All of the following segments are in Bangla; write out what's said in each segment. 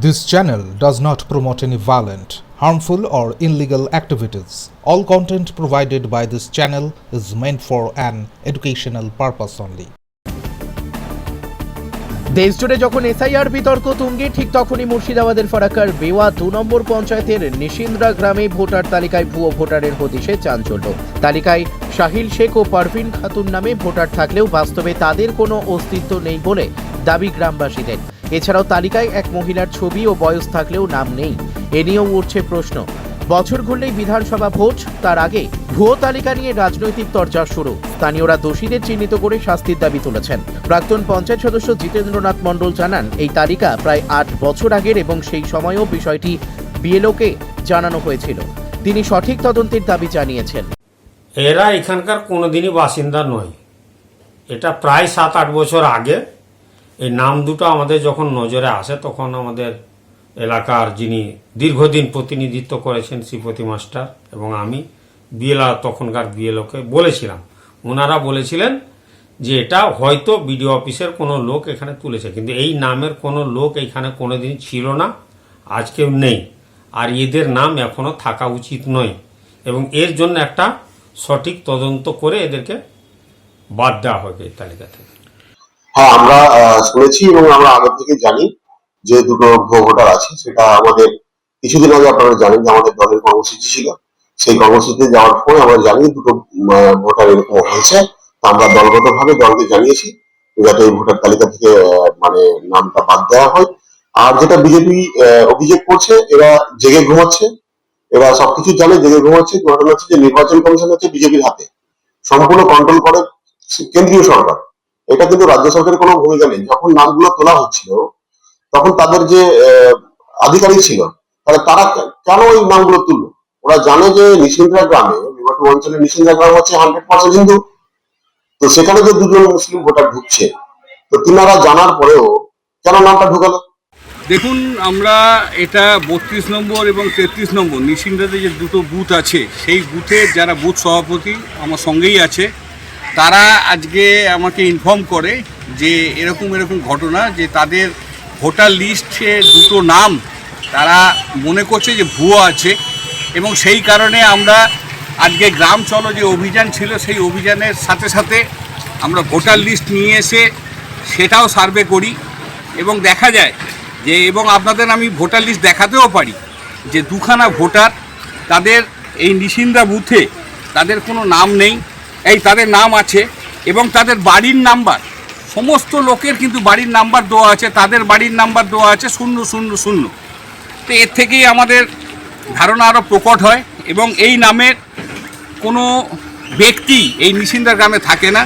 This channel does not promote any violent, harmful, or illegal activities. All content provided by this channel is meant for an educational purpose only. দেশজুড়ে যখন এসআইআর বিতর্ক তুঙ্গে ঠিক তখনই মুর্শিদাবাদের ফারাক্কার বেওয়া দু নম্বর পঞ্চায়েতের নিশিন্দ্রা গ্রামে ভোটার তালিকায় ভুয়ো ভোটারের হদিশে চাঞ্চল্য তালিকায় শাহিল শেখ ও পারভিন খাতুন নামে ভোটার থাকলেও বাস্তবে তাদের কোনো অস্তিত্ব নেই বলে দাবি গ্রামবাসীদের এছাড়াও তালিকায় এক মহিলার ছবি ও বয়স থাকলেও নাম নেই। এ নিয়েও উঠছে প্রশ্ন। বছর ঘুরলেই বিধানসভা ভোট, তার আগে ভুয়ো তালিকা নিয়ে রাজনৈতিক চর্চা শুরু। স্থানীয়রা দোষীদের চিহ্নিত করে শাস্তির দাবি তুলেছেন। প্রাক্তন পঞ্চায়েত সদস্য জিতেন্দ্রনাথ মণ্ডল জানান, এই তালিকা প্রায় আট বছর আগের এবং সেই সময়ও বিষয়টি বিএলওকে জানানো হয়েছিল। তিনি সঠিক তদন্তের দাবি জানিয়েছেন। এরা এখানকার কোনোদিনই বাসিন্দা নয়। এটা প্রায় সাত আট বছর আগে এই নাম দুটো আমাদের যখন নজরে আসে, তখন আমাদের এলাকার যিনি দীর্ঘদিন প্রতিনিধিত্ব করেছেন শ্রীপতি মাস্টার এবং আমি, বিএলআর তখনকার বিএলওকে বলেছিলাম। ওনারা বলেছিলেন যে এটা হয়তো বিডিও অফিসের কোনো লোক এখানে তুলেছে, কিন্তু এই নামের কোনো লোক এখানে কোনোদিন ছিল না, আজকেও নেই। আর এদের নাম এখনও থাকা উচিত নয়। এবং এর জন্য একটা সঠিক তদন্ত করে এদেরকে বাদ দেওয়া হবে এই তালিকা থেকে। হ্যাঁ আমরা শুনেছি এবং আমরা আগে থেকে জানি যে দুটো ভোটার আছে। সেটা আমাদের, কিছুদিন আগে আপনারা জানেন যে আমাদের দলের কর্মসূচি ছিল। সেই কর্মসূচিতে যাওয়ার পরে আমরা জানি দুটো ভোটার এরকম হয়েছে। আমরা দলগত ভাবে দলকে জানিয়েছি যাতে এই ভোটার তালিকা থেকে মানে নামটা বাদ দেওয়া হয়। আর যেটা বিজেপি অভিযোগ করছে, এরা জেগে ঘুমাচ্ছে। এরা সবকিছু জানে, জেগে ঘুমাচ্ছে। ঘটনা হচ্ছে যে নির্বাচন কমিশন হচ্ছে বিজেপির হাতে। সম্পূর্ণ কন্ট্রোল করে কেন্দ্রীয় সরকার। এটা কিন্তু রাজ্য সরকারের কোনো ভূমিকা নেই। যখন নামগুলো তোলা হচ্ছিল, তখন তাদের যে আধিকারিক ছিল, তাহলে তারা কেন ওই নামগুলো তুললো? ওরা জানে যে নিশিন্দ্রা গ্রামে বিভাটু নিশিন্দ্রা গ্রাম হচ্ছে হান্ড্রেড পার্সেন্ট হিন্দু। তো সেখানে যে দুজন মুসলিম ভোটার ঢুকছে, তো তিনারা জানার পরেও কেন নামটা ঢুকালো? দেখুন, আমরা এটা বত্রিশ নম্বর এবং তেত্রিশ নম্বর নিশিন্দাতে যে দুটো বুথ আছে, সেই বুথের যারা বুথ সভাপতি আমার সঙ্গেই আছে তারা আজকে আমাকে ইনফর্ম করে যে এরকম এরকম ঘটনা, যে তাদের ভোটার লিস্টে দুটো নাম তারা মনে করছে যে ভুয়ো আছে এবং সেই কারণে আমরা আজকে গ্রাম চলো যে অভিযান ছিল, সেই অভিযানের সাথে সাথে আমরা ভোটার লিস্ট নিয়ে এসে সেটাও সার্ভে করি এবং দেখা যায় যে, এবং আপনাদের আমি ভোটার লিস্ট দেখাতেও পারি যে দুখানা ভোটার তাদের এই নিশিন্দা বুথে তাদের কোনো নাম নেই। এই তাদের নাম আছে এবং তাদের বাড়ির নাম্বার, সমস্ত লোকের কিন্তু বাড়ির নাম্বার দেওয়া আছে, তাদের বাড়ির নাম্বার দেওয়া আছে শূন্য শূন্য শূন্য। তো এর থেকেই আমাদের ধারণা আরও প্রকট হয় এবং এই নামের কোনো ব্যক্তি এই নিশিন্দা গ্রামে থাকে না।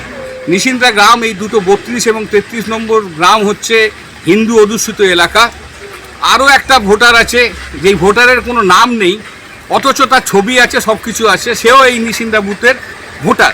নিশিন্দা গ্রাম এই দুটো বত্রিশ এবং তেত্রিশ নম্বর গ্রাম হচ্ছে হিন্দু অধ্যুষিত এলাকা। আরও একটা ভোটার আছে, যেই ভোটারের কোনো নাম নেই, অথচ তার ছবি আছে সব কিছু আছে, সেও এই নিশিন্দা বুথের। ভোটার।